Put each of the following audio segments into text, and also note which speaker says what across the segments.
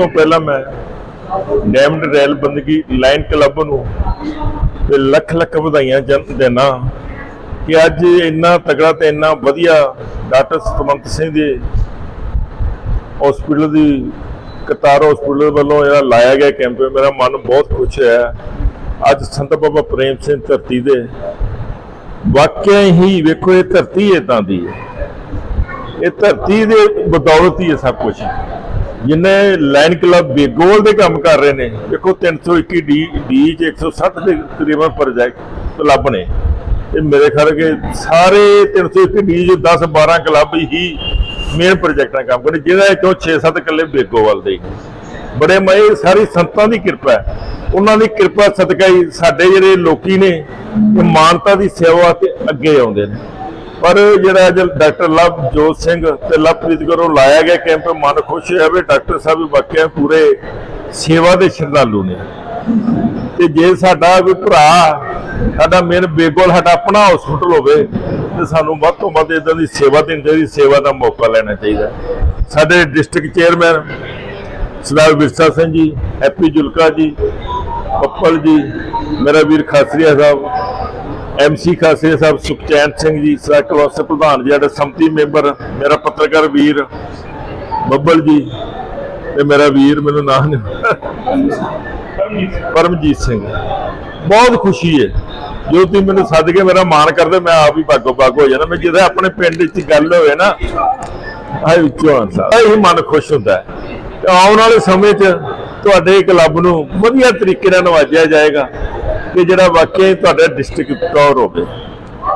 Speaker 1: ਤੋਂ ਪਹਿਲਾਂ ਮੈਂ ਡੈਮਡ ਰੈਲ ਬੰਦਗੀ ਲਾਇਨ ਕਲੱਬ ਨੂੰ ਤੇ ਲੱਖ ਲੱਖ ਵਧਾਈਆਂ ਦੇਣਾ ਕਿ ਅੱਜ ਇੰਨਾ ਤਗੜਾ ਤੇ ਇੰਨਾ ਵਧੀਆ ਡਾਕਟਰ ਸਤਵੰਤ ਸਿੰਘ ਦੇ ਹਸਪੀਟਲ ਦੀ ਕਤਾਰ ਹਸਪੀਟਲ ਵੱਲੋਂ ਜਿਹੜਾ ਲਾਇਆ ਗਿਆ ਕੈਂਪ ਮੇਰਾ ਮਨ ਬਹੁਤ ਖੁਸ਼ ਹੋਇਆ। ਅੱਜ ਸੰਤ ਬਾਬਾ ਪ੍ਰੇਮ ਸਿੰਘ ਧਰਤੀ ਦੇ ਵਾਕਿਆ ਹੀ ਵੇਖੋ ਇਹ ਧਰਤੀ ਇਦਾਂ ਦੀ ਹੈ। ਇਹ ਧਰਤੀ ਦੇ ਬਦੌਲਤ ਹੀ ਹੈ ਸਭ ਕੁਝ ਜਿੰਨੇ ਲਾਈਨ ਕਲੱਬ ਬੇਗੋਲ ਦੇ ਕੰਮ ਕਰ ਰਹੇ ਨੇ, ਦੇਖੋ 321 ਡੀ ਡੀ ਚ 160 ਦੇ ਤਕਰੀਬਨ ਪ੍ਰੋਜੈਕਟ ਕਲੱਬ ਨੇ। ਇਹ ਮੇਰੇ ਖਿਆਲ ਕਿ ਸਾਰੇ 321 ਡੀ ਚ 10 12 ਕਲੱਬ ਹੀ ਮੇਨ ਪ੍ਰੋਜੈਕਟਾਂ ਕੰਮ ਕਰਦੇ ਜਿਹਦਾ ਚੋਂ 6-7 ਇਕੱਲੇ ਬੇਗੋਵਾਲ ਦੇ ਬੜੇ ਮਏ ਸਾਰੀ ਸੰਤਾਂ ਦੀ ਕਿਰਪਾ ਹੈ। ਉਹਨਾਂ ਦੀ ਕਿਰਪਾ ਸਦਕਾ ਹੀ ਸਾਡੇ ਜਿਹੜੇ ਲੋਕੀ ਨੇ, ਇਹ ਮਾਨਤਾ ਦੀ ਸੇਵਾ ਤੇ ਅੱਗੇ ਆਉਂਦੇ ਨੇ। ਪਰ ਜਿਹੜਾ ਅੱਜ ਡਾਕਟਰ ਲਵਜੋਤ ਸਿੰਘ ਤੇ ਲਵਪ੍ਰੀਤ ਕਰੋ ਲਾਇਆ ਗਿਆ ਕੈਂਪ, ਮਨ ਖੁਸ਼ ਹੋਇਆ ਵੀ ਡਾਕਟਰ ਸਾਹਿਬ ਵੀ ਵਾਕਿਆ ਪੂਰੇ ਸੇਵਾ ਦੇ ਸ਼ਰਧਾਲੂ ਨੇ। ਤੇ ਜੇ ਸਾਡਾ ਕੋਈ ਭਰਾ, ਸਾਡਾ ਮੇਨ ਬੇਗੋਲ ਸਾਡਾ ਆਪਣਾ ਹਸਪੀਟਲ ਹੋਵੇ, ਤੇ ਸਾਨੂੰ ਵੱਧ ਤੋਂ ਵੱਧ ਇਦਾਂ ਦੀ ਸੇਵਾ ਦੇਣੀ ਚਾਹੀਦੀ, ਸੇਵਾ ਦਾ ਮੌਕਾ ਲੈਣਾ ਚਾਹੀਦਾ। ਸਾਡੇ ਡਿਸਟ੍ਰਿਕਟ ਚੇਅਰਮੈਨ ਸਰਦਾਰ ਵਿਰਸਾ ਸਿੰਘ ਜੀ, ਐਪੀ ਜੁਲਕਾ ਜੀ, ਪੱਪਲ ਜੀ, ਮੇਰਾ ਵੀਰ ਖਾਸਰੀਆ ਸਾਹਿਬ ਐਮਸੀ ਖਾਸੇ ਸਾਹਿਬ ਸੁਖਚੈਨ ਸਿੰਘ ਜੀ ਸੈਕਟਰ ਵਾਸਤੇ ਪ੍ਰਧਾਨ ਜੀ, ਸਾਡੇ ਸੰਮਤੀ ਮੈਂਬਰ, ਮੇਰਾ ਪੱਤਰਕਾਰ ਵੀਰ ਬੱਬਲ ਜੀ ਤੇ ਮੇਰਾ ਵੀਰ ਮੈਨੂੰ ਨਾਂ ਨਹੀਂ ਪਰਮਜੀਤ ਸਿੰਘ। ਬਹੁਤ ਖੁਸ਼ੀ ਹੈ। ਜੋ ਤੁਸੀਂ ਮੈਨੂੰ ਸੱਦ ਕੇ ਮੇਰਾ ਮਾਣ ਕਰਦੇ, ਮੈਂ ਆਪ ਹੀ ਬਾਗੋ ਬਾਗ ਹੋ ਜਾਣਾ ਮੈਂ ਜਿਹਦੇ ਆਪਣੇ ਪਿੰਡ ਵਿੱਚ ਗੱਲ ਹੋਵੇ ਨਾ ਆਏ ਵਿੱਚੋਂ ਆਂਸਾ ਇਹ ਮਨ ਖੁਸ਼ ਹੁੰਦਾ ਹੈ। ਤੇ ਆਉਣ ਵਾਲੇ ਸਮੇਂ 'ਚ ਤੁਹਾਡੇ ਕਲੱਬ ਨੂੰ ਵਧੀਆ ਤਰੀਕੇ ਨਾਲ ਨਵਾਜਿਆ ਜਾਏਗਾ। ਕਿ ਜਿਹੜਾ ਵਾਕਿਆ ਤੁਹਾਡਾ ਡਿਸਟ੍ਰਿਕਟ ਕਵਰ ਹੋਵੇ।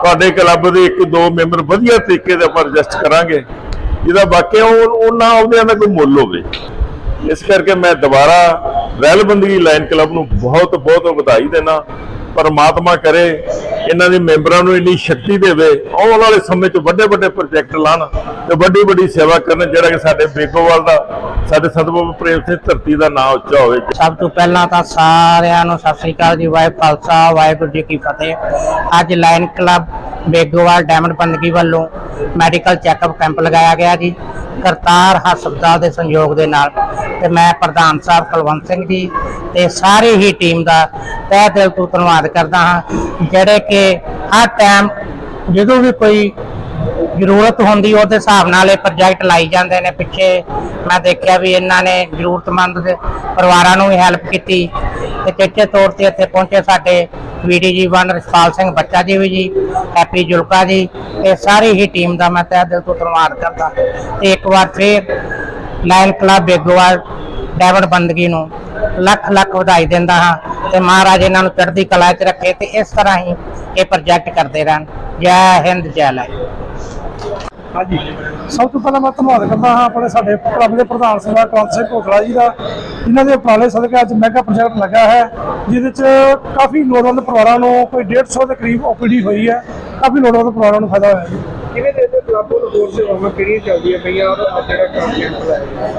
Speaker 1: ਤੁਹਾਡੇ ਕਲੱਬ ਦੇ ਇੱਕ ਦੋ ਮੈਂਬਰ ਵਧੀਆ ਤਰੀਕੇ ਦੇ ਆਪਾਂ ਰਜਿਸਟ ਕਰਾਂਗੇ। ਜਿਹਦਾ ਵਾਕਿਆ ਉਹ- ਉਹਨਾਂ ਆਉਂਦਿਆਂ ਦਾ ਕੋਈ ਮੁੱਲ ਹੋਵੇ। ਇਸ ਕਰਕੇ ਮੈਂ ਦੁਬਾਰਾ ਵੈਲਬੰਦਗੀ ਲਾਈਨ ਕਲੱਬ ਨੂੰ ਬਹੁਤ ਬਹੁਤ ਵਧਾਈ ਦੇਣਾ। ਪਰਮਾਤਮਾ ਕਰੇ, ਇਹਨਾਂ ਦੇ ਮੈਂਬਰਾਂ ਨੂੰ ਇੰਨੀ ਸ਼ਕਤੀ ਦੇਵੇ ਆਉਣ ਵਾਲੇ ਸਮੇਂ 'ਚ ਵੱਡੇ ਵੱਡੇ ਪ੍ਰੋਜੈਕਟ ਲਾਣ ਤੇ ਵੱਡੀ ਵੱਡੀ ਸੇਵਾ ਕਰਨ, ਜਿਹੜਾ ਕਿ ਸਾਡੇ ਬੇਗੋਵਾਲ ਦਾ, ਸਾਡੇ ਸਤਿਗੁਰੂ ਪ੍ਰੇਮ ਸਿੰਘ ਧਰਤੀ ਦਾ ਨਾਂ ਉੱਚਾ ਹੋਵੇ।
Speaker 2: ਸਭ ਤੋਂ ਪਹਿਲਾਂ ਤਾਂ ਸਾਰਿਆਂ ਨੂੰ ਸਤਿ ਸ੍ਰੀ ਅਕਾਲ ਜੀ, ਵਾਹਿਗੁਰੂ ਖਾਲਸਾ, ਵਾਹਿਗੁਰੂ ਜੀ ਕੀ ਫਤਿਹ। ਅੱਜ ਲਾਇਨ ਕਲੱਬ ਬੇਗੋਵਾਲ ਡਾਇਮੰਡ ਬੰਦਗੀ ਵੱਲੋਂ ਮੈਡੀਕਲ ਚੈੱਕਅਪ ਕੈਂਪ ਲਗਾਇਆ ਗਿਆ ਜੀ। ਕਰਤਾਰ ਹਸਪਤਾਲ ਦੇ ਸੰਯੋਗ ਦੇ ਨਾਲ ਤੇ ਮੈਂ ਪ੍ਰਧਾਨ ਸਾਹਿਬ ਕੁਲਵੰਤ ਸਿੰਘ ਜੀ ਤੇ ਸਾਰੀ ਹੀ ਟੀਮ ਦਾ ਤਹਿ ਦਿਲ ਤੋਂ ਧੰਨਵਾਦ ਕਰਦਾ ਹਾਂ, ਜਿਹੜੇ ਕਿ ਹਰ ਟਾਈਮ ਜਦੋਂ ਵੀ ਕੋਈ ਜ਼ਰੂਰਤ ਹੁੰਦੀ ਉਹਦੇ ਹਿਸਾਬ ਨਾਲ ਇਹ ਪ੍ਰੋਜੈਕਟ ਲਾਈ ਜਾਂਦੇ ਨੇ। ਪਿੱਛੇ ਮੈਂ ਦੇਖਿਆ ਵੀ ਇਹਨਾਂ ਨੇ ਜ਼ਰੂਰਤਮੰਦ ਪਰਿਵਾਰਾਂ ਨੂੰ ਵੀ ਹੈਲਪ ਕੀਤੀ। ਤੇ ਚੇਚੇ ਤੌਰ ਤੇ ਇੱਥੇ ਪਹੁੰਚੇ ਸਾਡੇ ਵੀਡੀ ਜੀ, ਵਨ ਰਸਪਾਲ ਸਿੰਘ ਬੱਚਾ ਜੀ ਵੀ ਜੀ ਹੈਪੀ ਜੁਲਕਾ ਜੀ, ਇਹ ਸਾਰੀ ਹੀ ਟੀਮ ਦਾ ਮੈਂ ਤਹਿ ਦਿਲ ਤੋਂ ਧੰਨਵਾਦ ਕਰਦਾ। ਤੇ ਇੱਕ ਵਾਰ ਫੇਰ ਲਾਇਨ ਕਲੱਬ ਬੇਗੋਵਾਲ ਡੈਵਡ ਬੰਦਗੀ ਨੂੰ ਲੱਖ ਲੱਖ ਵਧਾਈ ਦਿੰਦਾ ਹਾਂ ਤੇ ਮਹਾਰਾਜ ਇਹਨਾਂ ਨੂੰ ਚੜ੍ਹਦੀ ਕਲਾ 'ਚ ਰੱਖੇ ਤੇ ਇਸ ਤਰ੍ਹਾਂ ਹੀ ਇਹ ਪ੍ਰੋਜੈਕਟ ਕਰਦੇ ਰਹਿਣ। ਜੈ ਹਿੰਦ, ਜੈ ਲੈ
Speaker 3: ਹਾਂਜੀ। ਸਭ ਤੋਂ ਪਹਿਲਾਂ ਮੈਂ ਧੰਨਵਾਦ ਕਰਦਾ ਹਾਂ ਆਪਣੇ ਸਾਡੇ ਕਲੱਬ ਦੇ ਪ੍ਰਧਾਨ ਸਰਦਾਰ ਕੁਲਵੰਤ ਸਿੰਘ ਘੋਟਲਾ ਜੀ ਦਾ ਜਿਨ੍ਹਾਂ ਦੇ ਉਪਰਾਲੇ ਸਦਕਾ ਅੱਜ ਮੈਗਾ ਪ੍ਰੋਜੈਕਟ ਲੱਗਾ ਹੈ ਜਿਹਦੇ 'ਚ ਕਾਫੀ ਲੋੜਵੰਦ ਪਰਿਵਾਰਾਂ ਨੂੰ ਕੋਈ 150 ਦੇ ਕਰੀਬ ਓਪੀਡੀ ਹੋਈ ਹੈ ਕਾਫੀ ਲੋੜਵੰਦ ਪਰਿਵਾਰਾਂ ਨੂੰ ਫਾਇਦਾ ਹੋਇਆ ਜੀ।
Speaker 4: ਕਿਵੇਂ ਦੇ ਦੇ ਕਲੱਬ ਨੂੰ ਹੋਰ ਸੇਵਾਵਾਂ ਕਿਹੜੀਆਂ ਚੱਲਦੀਆਂ ਪਈਆਂ ਔਰ ਜਿਹੜਾ ਲਾਇਆ ਗਿਆ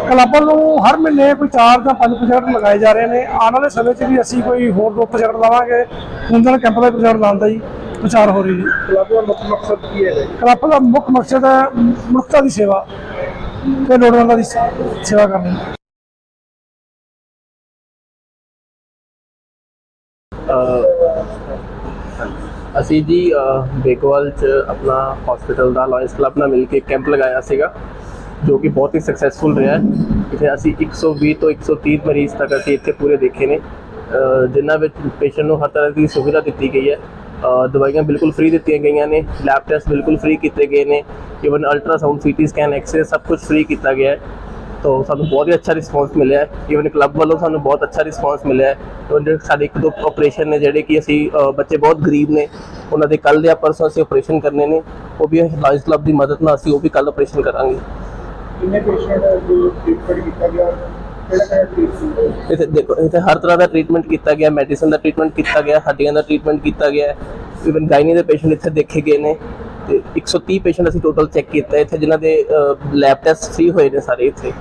Speaker 3: ਕਲੱਬਾਂ ਨੂੰ ਹਰ ਮਹੀਨੇ ਕੋਈ 4 ਜਾਂ 5 ਪ੍ਰੋਜੈਕਟ ਲਗਾਏ ਜਾ ਰਹੇ ਨੇ ਆਉਣ ਵਾਲੇ ਸਮੇਂ 'ਚ ਵੀ ਅਸੀਂ ਕੋਈ ਹੋਰ ਦੋ ਪ੍ਰੋਜੈਕਟ ਲਾਵਾਂਗੇ ਹੁੰਦਨ ਕੈਂਪ ਦਾ ਪ੍ਰੋਜੈਕਟ ਲਾਉਣ ਦਾ ਜੀ। ਵਿਚਾਰ ਹੋ ਰਹੀ ਜੀ
Speaker 4: ਕਲੱਬ ਦਾ ਮੁੱਖ ਮਕਸਦ ਕੀ ਹੈ
Speaker 3: ਕਲੱਬ ਦਾ ਮੁੱਖ ਮਕਸਦ ਹੈ ਮਨੁੱਖਤਾ ਦੀ ਸੇਵਾ ਤੇ ਲੋੜਵੰਦਾਂ ਦੀ ਸੇਵਾ ਕਰਨੀ।
Speaker 5: ਅਸੀਂ ਜੀ ਬੇਕਵਾਲ ਚ ਆਪਣਾ ਹਸਪੀਟਲ ਦਾ ਲਾਇੰਸ ਕਲੱਬ ਨਾਲ ਮਿਲ ਕੇ ਕੈਂਪ ਲਗਾਇਆ ਸੀਗਾ ਜੋ ਕਿ ਬਹੁਤ ਹੀ ਸਕਸੈਸਫੁਲ ਰਿਹਾ ਹੈ। ਇੱਥੇ ਅਸੀਂ 120 ਤੋਂ 130 ਮਰੀਜ਼ ਤੱਕ ਅਸੀਂ ਇੱਥੇ ਪੂਰੇ ਦੇਖੇ ਨੇ। ਜਿਨ੍ਹਾਂ ਵਿੱਚ ਪੇਸ਼ੈਂਟ ਨੂੰ ਹਰ ਤਰ੍ਹਾਂ ਦੀ ਸੁਵਿਧਾ ਦਿੱਤੀ ਗਈ ਹੈ। ਦਵਾਈਆਂ ਬਿਲਕੁਲ ਫ੍ਰੀ ਦਿੱਤੀਆਂ ਗਈਆਂ ਨੇ ਲੈਬ ਟੈਸਟ ਬਿਲਕੁਲ ਫ੍ਰੀ ਕੀਤੇ ਗਏ ਨੇ even ultrasound CT scan x ray ਸਭ ਕੁਝ ਫ੍ਰੀ ਕੀਤਾ ਗਿਆ ਹੈ। ਤੋ ਸਾਨੂੰ ਬਹੁਤ ਹੀ ਅੱਛਾ ਰਿਸਪੌਂਸ ਮਿਲਿਆ ਹੈ। ਇਵਨ ਕਲੱਬ ਵੱਲੋਂ ਸਾਨੂੰ ਬਹੁਤ ਅੱਛਾ ਰਿਸਪੌਂਸ ਮਿਲਿਆ ਹੈ। ਤੇ ਜਿਹੜੇ ਸਾਡੇ ਇੱਕ ਦੋ ਆਪਰੇਸ਼ਨ ਨੇ ਜਿਹੜੇ ਕਿ ਅਸੀਂ ਬੱਚੇ ਬਹੁਤ ਗਰੀਬ ਨੇ, ਉਹਨਾਂ ਦੇ ਕੱਲ ਦੇ ਪਰਸੋਂ ਅਸੀਂ ਆਪਰੇਸ਼ਨ ਕਰਨੇ ਨੇ, ਉਹ ਵੀ ਲਾਇੰਸ ਕਲੱਬ ਦੀ ਮਦਦ ਨਾਲ ਅਸੀਂ ਉਹ ਵੀ ਕੱਲ ਆਪਰੇਸ਼ਨ ਕਰਾਂਗੇ।
Speaker 4: ਕਿੰਨੇ ਪੇਸ਼ੈਂਟ ਜੋ ਟ੍ਰੀਟਮੈਂਟ ਕੀਤਾ ਗਿਆ?
Speaker 5: ਇੱਥੇ ਦੇਖੋ ਇੱਥੇ ਹਰ ਤਰ੍ਹਾਂ ਦਾ ਟ੍ਰੀਟਮੈਂਟ ਕੀਤਾ ਗਿਆ ਮੈਡੀਸਨ ਦਾ ਟ੍ਰੀਟਮੈਂਟ ਕੀਤਾ ਗਿਆ ਹੱਡੀਆਂ ਦਾ ਟ੍ਰੀਟਮੈਂਟ ਕੀਤਾ ਗਿਆ ਇਵਨ ਗਾਇਨੀ ਦੇ ਪੇਸ਼ੈਂਟ ਇੱਥੇ ਦੇਖੇ ਗਏ ਨੇ। ਤੇ 130 ਪੇਸ਼ੈਂਟ ਅਸੀਂ ਟੋਟਲ ਚੈੱਕ ਕੀਤਾ ਇੱਥੇ ਜਿਨ੍ਹਾਂ ਦੇ ਲੈਬ ਟੈਸਟ ਫ੍ਰੀ ਹੋਏ ਨੇ ਸਾਰੇ ਇੱਥੇ।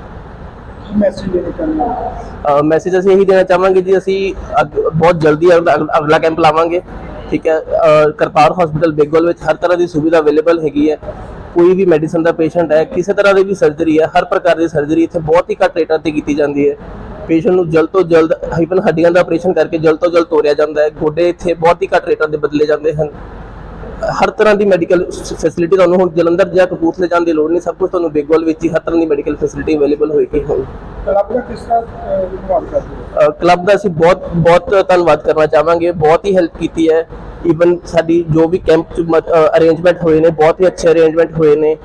Speaker 4: ਮੈਸੇਜ ਦੇਣਾ ਚਾਹੁੰਦੇ ਹਾਂ?
Speaker 5: ਮੈਸੇਜ ਅਸੀਂ ਇਹੀ ਦੇਣਾ ਚਾਹਾਂਗੇ ਜੀ ਅਸੀਂ ਬਹੁਤ ਜਲਦੀ ਅਗਲਾ ਕੈਂਪ ਲਾਵਾਂਗੇ। ਠੀਕ ਹੈ ਕਰਤਾਰ ਹਸਪੀਟਲ ਬੇਗੋਲ ਵਿੱਚ ਹਰ ਤਰ੍ਹਾਂ ਦੀ ਸੁਵਿਧਾ ਅਵੇਲੇਬਲ ਹੈਗੀ ਹੈ। ਕੋਈ ਵੀ ਮੈਡੀਸਨ ਦਾ ਪੇਸ਼ੈਂਟ ਹੈ ਕਿਸੇ ਤਰ੍ਹਾਂ ਦੀ ਵੀ ਸਰਜਰੀ ਹੈ ਹਰ ਪ੍ਰਕਾਰ ਦੀ ਸਰਜਰੀ ਇੱਥੇ ਬਹੁਤ ਹੀ ਘੱਟ ਰੇਟਾਂ ਤੇ ਕੀਤੀ ਜਾਂਦੀ ਹੈ। ਪੇਸ਼ੈਂਟ ਨੂੰ ਜਲਦ ਤੋਂ ਜਲਦ ਹਾਈਪਨ ਹੱਡੀਆਂ ਦਾ ਆਪਰੇਸ਼ਨ ਕਰਕੇ ਜਲਦ ਤੋਂ ਜਲਦ ਤੋਰਿਆ ਜਾਂਦਾ ਹੈ। ਗੋਡੇ ਇੱਥੇ ਬਹੁਤ ਹੀ ਘੱਟ ਰੇਟਾਂ ਤੇ ਬਦਲੇ ਜਾਂਦੇ ਹਨ। ਹਰ ਤਰ੍ਹਾਂ ਦੀ ਮੈਡੀਕਲ ਫੈਸਿਲਿਟੀ ਤੁਹਾਨੂੰ ਹੁਣ ਜਲੰਧਰ ਜਾਂ ਕਪੂਰਥਲੇ ਜਾਣ ਦੀ ਲੋੜ ਨਹੀਂ ਸਭ ਕੁਝ ਤੁਹਾਨੂੰ ਬੇਗੋਲ ਵਿੱਚ ਹੀ ਹਰ ਤਰ੍ਹਾਂ ਦੀ ਮੈਡੀਕਲ ਫੈਸਿਲਿਟੀ ਅਵੇਲੇਬਲ ਹੋਏਗੀ ਹੁਣ।
Speaker 4: ਕਲੱਬ ਦਾ ਕਿਸ ਤਰ੍ਹਾਂ ਧੰਨਵਾਦ ਕਰਦੇ
Speaker 5: ਕਲੱਬ ਦਾ ਅਸੀਂ ਬਹੁਤ ਬਹੁਤ ਧੰਨਵਾਦ ਕਰਨਾ ਚਾਹਾਂਗੇ। ਬਹੁਤ ਹੀ ਹੈਲਪ ਕੀਤੀ ਹੈ। ਈਵਨ ਸਾਡੀ ਜੋ ਵੀ ਕੈਂਪ ਚ ਅਰੇਂਜਮੈਂਟ ਹੋਏ ਨੇ, ਬਹੁਤ ਹੀ ਅੱਛੇ ਅਰੇਂਜਮੈਂਟ ਹੋਏ ਨੇ।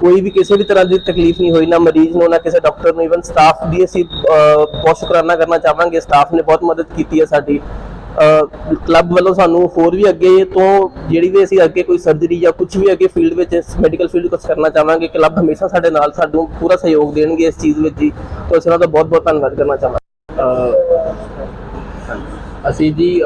Speaker 5: ਕੋਈ ਵੀ ਕਿਸੇ ਵੀ ਤਰ੍ਹਾਂ ਦੀ ਤਕਲੀਫ ਨਹੀਂ ਹੋਈ, ਨਾ ਮਰੀਜ਼ ਨੂੰ, ਨਾ ਕਿਸੇ ਡਾਕਟਰ ਨੂੰ ਈਵਨ ਸਟਾਫ ਦੀ ਅਸੀਂ ਬਹੁਤ ਸ਼ੁਕਰਾਨਾ ਕਰਨਾ ਚਾਹਾਂਗੇ। ਸਟਾਫ ਨੇ ਬਹੁਤ ਮਦਦ ਕੀਤੀ ਹੈ ਸਾਡੀ। ਕਲੱਬ ਵੱਲੋਂ ਸਾਨੂੰ ਹੋਰ ਵੀ ਅੱਗੇ ਤੋਂ ਜਿਹੜੀ ਵੀ ਅਸੀਂ ਅੱਗੇ ਕੋਈ ਸਰਜਰੀ ਜਾਂ ਕੁਝ ਵੀ ਅੱਗੇ ਫੀਲਡ ਵਿੱਚ ਮੈਡੀਕਲ ਫੀਲਡ ਕੁਝ ਕਰਨਾ ਚਾਹਾਂਗੇ ਕਲੱਬ ਹਮੇਸ਼ਾ ਸਾਡੇ ਨਾਲ ਸਾਨੂੰ ਪੂਰਾ ਸਹਿਯੋਗ ਦੇਣਗੇ ਇਸ ਚੀਜ਼ ਵਿੱਚ ਜੀ। ਤਾਂ ਅਸੀਂ ਉਹਨਾਂ ਦਾ ਬਹੁਤ ਬਹੁਤ ਧੰਨਵਾਦ ਕਰਨਾ ਚਾਹਾਂਗੇ। ਅਸੀਂ ਜੀ